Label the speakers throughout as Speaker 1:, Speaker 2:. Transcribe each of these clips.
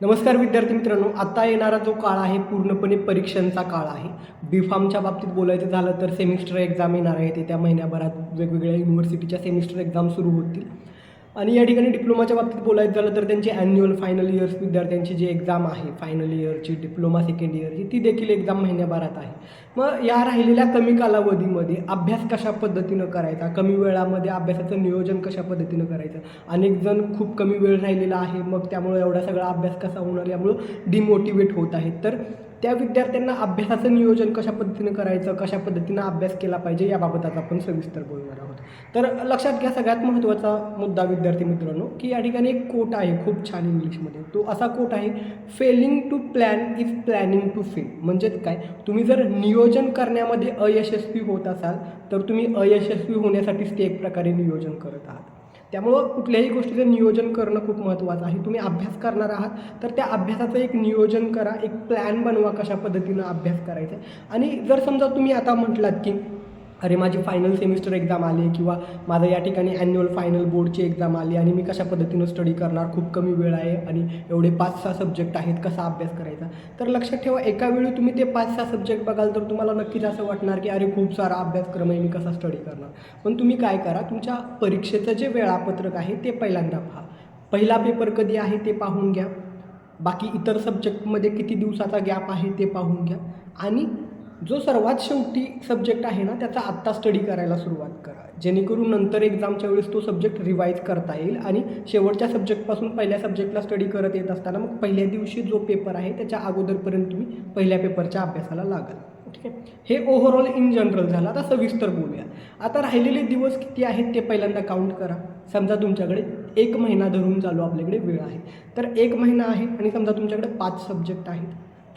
Speaker 1: नमस्कार विद्यार्थी मित्रांनो आता येणारा जो काळ आहे पूर्णपणे परीक्षांचा काळ आहे. बी फार्मच्या बाबतीत बोलायचं झालं तर सेमिस्टर एक्झाम येणार आहे. ते त्या महिन्याभरात वेगवेगळ्या युनिव्हर्सिटीच्या सेमिस्टर एक्झाम सुरू होतील. आणि या ठिकाणी डिप्लोमाच्या बाबतीत बोलायचं झालं तर त्यांची ॲन्युअल फायनल इयर्स विद्यार्थ्यांची जी एक्झाम आहे फायनल इयरची डिप्लोमा सेकंड इयरची ती देखील एक्झाम महिन्याभरात आहे. मग या राहिलेल्या कमी कालावधीमध्ये अभ्यास कशा पद्धतीनं करायचा? कमी वेळामध्ये अभ्यासाचं नियोजन कशा पद्धतीनं करायचं? अनेक जण खूप कमी वेळ राहिलेला आहे मग त्यामुळे एवढा सगळा अभ्यास कसा होणार? यामुळं डिमोटिवेट होत आहेत. तर त्या विद्यार्थ्यांना अभ्यासाचं नियोजन कशा पद्धतीनं करायचं कशा पद्धतीनं अभ्यास केला पाहिजे याबाबत आज आपण सविस्तर बोलणार आहोत. तर लक्षात घ्या सगळ्यात महत्त्वाचा मुद्दा विद्यार्थी मित्रांनो की या ठिकाणी एक कोट आहे खूप छान इंग्लिशमध्ये. तो असा कोट आहे failing to plan is planning to fail म्हणजेच काय? तुम्ही जर नियोजन करण्यामध्ये अयशस्वी होत असाल तर तुम्ही अयशस्वी होण्यासाठीच ते एक प्रकारे नियोजन करत आहात. त्यामुळं कुठल्याही गोष्टीचं नियोजन करणं खूप महत्त्वाचं आहे. तुम्ही अभ्यास करणार आहात तर त्या अभ्यासाचं एक नियोजन करा एक प्लॅन बनवा कशा पद्धतीनं अभ्यास करायचा आहे. आणि जर समजा तुम्ही आता म्हटलात की अरे माझी फायनल सेमिस्टर एक्झाम आली किंवा माझं या ठिकाणी ॲन्युअल फायनल बोर्डची एक्झाम आली आणि मी कशा पद्धतीनं स्टडी करणार? खूप कमी वेळ आहे आणि एवढे पाच सहा सब्जेक्ट आहेत कसा अभ्यास करायचा? तर लक्षात ठेवा एका वेळी तुम्ही ते पाच सहा सब्जेक्ट बघाल तर तुम्हाला नक्कीच असं वाटणार की अरे खूप सारा अभ्यासक्रम आहे मी कसा स्टडी करणार? पण तुम्ही काय करा तुमच्या परीक्षेचं जे वेळापत्रक आहे ते पहिल्यांदा पहा. पहिला पेपर कधी आहे ते पाहून घ्या. बाकी इतर सब्जेक्टमध्ये किती दिवसाचा गॅप आहे ते पाहून घ्या. आणि जो सर्वात शेवटी सब्जेक्ट आहे ना त्याचा आत्ता स्टडी करायला सुरुवात करा. जेणेकरून नंतर एक्झामच्या वेळेस तो सब्जेक्ट रिवाईज करता येईल आणि शेवटच्या सब्जेक्टपासून पहिल्या सब्जेक्टला स्टडी करत येत असताना मग पहिल्या दिवशी जो पेपर आहे त्याच्या अगोदरपर्यंत तुम्ही पहिल्या पेपरच्या अभ्यासाला लागाल. ठीक आहे हे ओव्हरऑल इन जनरल झालं. आता सविस्तर बोलूया. आता राहिलेले दिवस किती आहेत ते पहिल्यांदा काउंट करा. समजा तुमच्याकडे एक महिना धरून चालू आपल्याकडे वेळ आहे. तर एक महिना आहे आणि समजा तुमच्याकडे पाच सब्जेक्ट आहेत.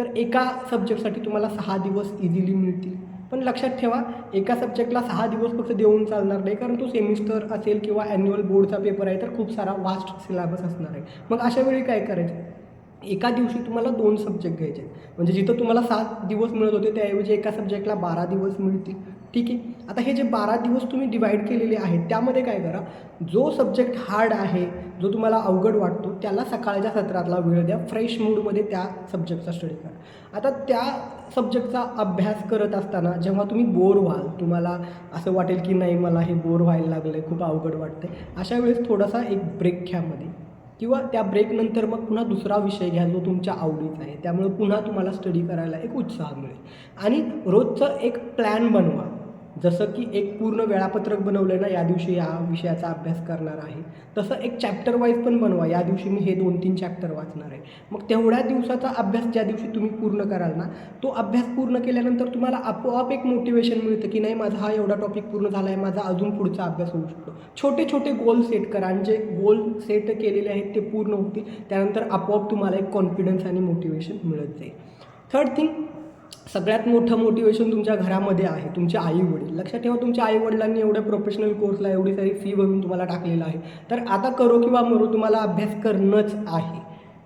Speaker 1: तर एका सब्जेक्टसाठी तुम्हाला सहा दिवस इझिली मिळतील. पण लक्षात ठेवा एका सब्जेक्टला सहा दिवस फक्त देऊन चालणार नाही कारण तो सेमिस्टर असेल किंवा ॲन्युअल बोर्डचा पेपर आहे तर खूप सारा वास्ट सिलेबस असणार आहे. मग अशा वेळी काय करायचं? एका दिवशी तुम्हाला दोन सब्जेक्ट घ्यायचे आहेत. म्हणजे जिथं तुम्हाला सात दिवस मिळत होते त्याऐवजी एका सब्जेक्टला बारा दिवस मिळतील. ठीक आहे? आता हे जे बारा दिवस तुम्ही डिवाईड केलेले आहेत त्यामध्ये काय करा? जो सब्जेक्ट हार्ड आहे जो तुम्हाला अवघड वाटतो त्याला सकाळच्या सत्रातला वेळ द्या. फ्रेश मूडमध्ये त्या सब्जेक्टचा स्टडी करा. आता त्या सब्जेक्टचा अभ्यास करत असताना जेव्हा तुम्ही बोर व्हाल तुम्हाला असं वाटेल की नाही मला हे बोर व्हायला लागलं आहे खूप अवघड वाटतं आहे अशा वेळेस थोडासा एक ब्रेक घ्या मध्ये. किंवा त्या ब्रेकनंतर मग पुन्हा दुसरा विषय घ्या जो तुमच्या आवडीचा आहे. त्यामुळे पुन्हा तुम्हाला स्टडी करायला एक उत्साह मिळेल. आणि रोजचं एक प्लॅन बनवा. जसं की एक पूर्ण वेळापत्रक बनवलं आहे ना या दिवशी या विषयाचा अभ्यास करणार आहे. तसं एक चॅप्टर वाईज पण बनवा. या दिवशी मी हे दोन तीन चॅप्टर वाचणार आहे. मग तेवढ्या दिवसाचा अभ्यास ज्या दिवशी तुम्ही पूर्ण कराल ना तो अभ्यास पूर्ण केल्यानंतर तुम्हाला आपोआप एक मोटिवेशन मिळतं की नाही माझा हा एवढा टॉपिक पूर्ण झाला आहे माझा अजून पुढचा अभ्यास होऊ शकतो. छोटे छोटे गोल सेट करा आणि जे गोल सेट केलेले आहेत ते पूर्ण होतील. त्यानंतर आपोआप तुम्हाला एक कॉन्फिडन्स आणि मोटिवेशन मिळत जाईल. थर्ड थिंग सगळ्यात मोठं मोटिवेशन तुमच्या घरामध्ये आहे तुमचे आई वडील. लक्षात ठेवा तुमच्या आई वडिलांनी एवढ्या प्रोफेशनल कोर्सला एवढी सारी फी भरून तुम्हाला टाकलेलं आहे. तर आता करो किंवा मरो तुम्हाला अभ्यास करणंच आहे.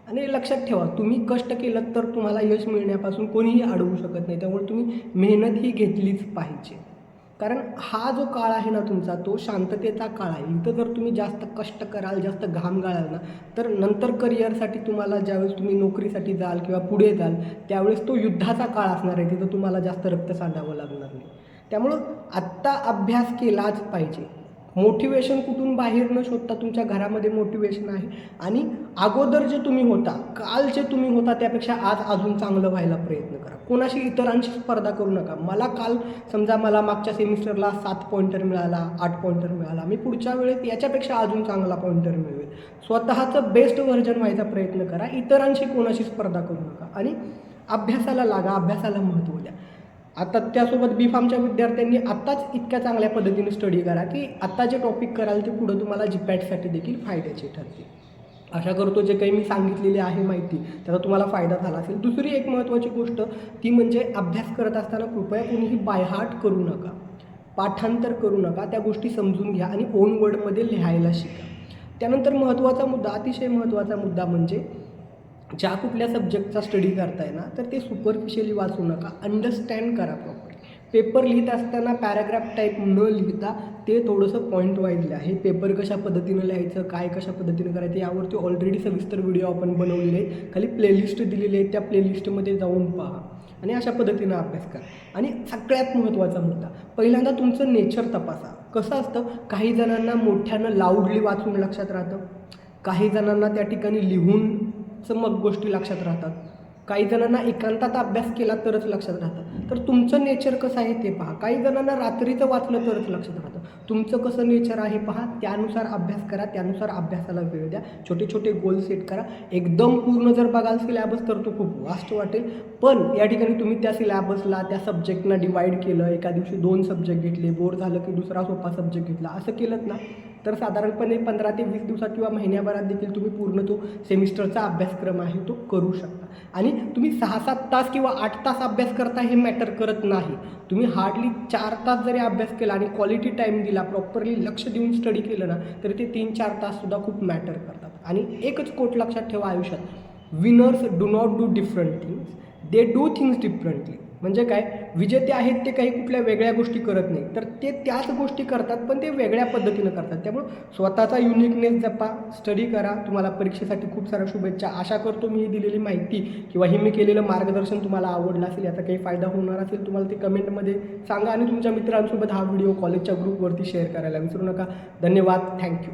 Speaker 1: आणि लक्षात ठेवा तुम्ही कष्ट केलं तर तुम्हाला यश मिळण्यापासून कोणीही अडवू शकत नाही. त्यामुळे तुम्ही मेहनत ही घेतलीच पाहिजे. कारण हा जो काळ आहे ना तुमचा तो शांततेचा काळ आहे. इथं जर तुम्ही जास्त कष्ट कराल जास्त घाम गाळाल ना तर नंतर करिअरसाठी तुम्हाला ज्यावेळेस तुम्ही नोकरीसाठी जाल किंवा पुढे जाल त्यावेळेस तो युद्धाचा काळ असणार आहे तिथं तुम्हाला जास्त रक्त सांडावं लागणार नाही. त्यामुळं आत्ता अभ्यास केलाच पाहिजे. मोटिवेशन कुठून बाहेर न शोधता तुमच्या घरामध्ये मोटिवेशन आहे? आणि अगोदर जे तुम्ही होता काल जे तुम्ही होता त्यापेक्षा आज अजून चांगलं व्हायला प्रयत्न करा. कोणाशी इतरांशी स्पर्धा करू नका. मला काल समजा मला मागच्या सेमिस्टरला सात पॉईंटर मिळाला आठ पॉईंटर मिळाला. मी पुढच्या वेळेस याच्यापेक्षा अजून चांगला पॉईंटर मिळवेल. स्वतःचं बेस्ट व्हर्जन व्हायचा प्रयत्न करा. इतरांशी कोणाशी स्पर्धा करू नका. आणि अभ्यासाला लागा. अभ्यासाला महत्त्व द्या. आता त्यासोबत बी फार्मच्या विद्यार्थ्यांनी आत्ताच इतक्या चांगल्या पद्धतीने स्टडी करा की आत्ता जे टॉपिक कराल ते पुढं तुम्हाला जीपॅटसाठी देखील फायद्याचे ठरतील आशा करतो जे काही मी सांगितलेले आहे माहिती त्याचा तुम्हाला फायदा झाला असेल. दुसरी एक महत्त्वाची गोष्ट ती म्हणजे अभ्यास करत असताना कृपया कोणीही बायहार्ट करू नका. पाठांतर करू नका त्या गोष्टी समजून घ्या आणि ओन वर्डमध्ये लिहायला शिका. त्यानंतर महत्त्वाचा मुद्दा अतिशय महत्त्वाचा मुद्दा म्हणजे ज्या कुठल्या सब्जेक्टचा स्टडी करताय ना तर ते सुपरफिशियली वाचू नका. अंडरस्टँड करा प्रॉपर पेपर लिहित असताना पॅराग्राफ टाईप न लिहिता ते थोडंसं पॉईंट वाईज आहे पेपर कशा पद्धतीनं लिहायचं काय कशा पद्धतीनं करायचं यावरती ऑलरेडी सविस्तर व्हिडिओ आपण बनवलेले आहेत. खाली प्लेलिस्ट दिलेली आहे त्या प्लेलिस्टमध्ये जाऊन पहा आणि अशा पद्धतीनं अभ्यास करा. आणि सगळ्यात महत्त्वाचा मुद्दा पहिल्यांदा तुमचं नेचर तपासा. कसं असतं? काही जणांना मोठ्यानं लाऊडली वाचून लक्षात राहतं. काही जणांना त्या ठिकाणी लिहून मग गोष्टी लक्षात राहतात. काही जणांना एकांतात अभ्यास केला तरच लक्षात राहतं. तर तुमचं नेचर कसं आहे ते पहा. काही जणांना रात्रीचं वाचलं तरच लक्षात राहतं. तुमचं कसं नेचर आहे पहा. त्यानुसार अभ्यास करा. त्यानुसार अभ्यासाला वेळ द्या. छोटे छोटे गोल सेट करा. एकदम पूर्ण जर बघाल सिलॅबस तर तो खूप वास्ट वाटेल. पण या ठिकाणी तुम्ही त्या सिलॅबसला त्या सब्जेक्टना डिवाईड केलं. एका दिवशी दोन सब्जेक्ट घेतले. बोर झालं की दुसरा सोपा सब्जेक्ट घेतला. असं केलं ना तर साधारणपणे पंधरा ते वीस दिवसात किंवा महिन्याभरात देखील तुम्ही पूर्ण तो सेमिस्टरचा अभ्यासक्रम आहे तो करू शकता. आणि तुम्ही सहा सात तास किंवा आठ तास अभ्यास करता हे मॅटर करत नाही. तुम्ही हार्डली चार तास जरी अभ्यास केला आणि क्वालिटी टाईम दिला प्रॉपरली लक्ष देऊन स्टडी केलं ना तरी ते तीन चार ताससुद्धा खूप मॅटर करतात. आणि एकच कोट लक्षात ठेवा आयुष्यात. Winners do not do different things they do things differently म्हणजे काय? विजेते आहेत ते काही कुठल्या वेगळ्या गोष्टी करत नाही. तर ते त्याच गोष्टी करतात पण ते वेगळ्या पद्धतीनं करतात. त्यामुळं स्वतःचा युनिकनेस जपा स्टडी करा. तुम्हाला परीक्षेसाठी खूप साऱ्या शुभेच्छा. आशा करतो मी दिलेली माहिती किंवा हे मी केलेलं मार्गदर्शन तुम्हाला आवडलं असेल याचा काही फायदा होणार असेल तुम्हाला ते कमेंटमध्ये सांगा आणि तुमच्या मित्रांसोबत हा व्हिडिओ कॉलेजच्या ग्रुपवरती शेअर करायला विसरू नका. धन्यवाद. थँक्यू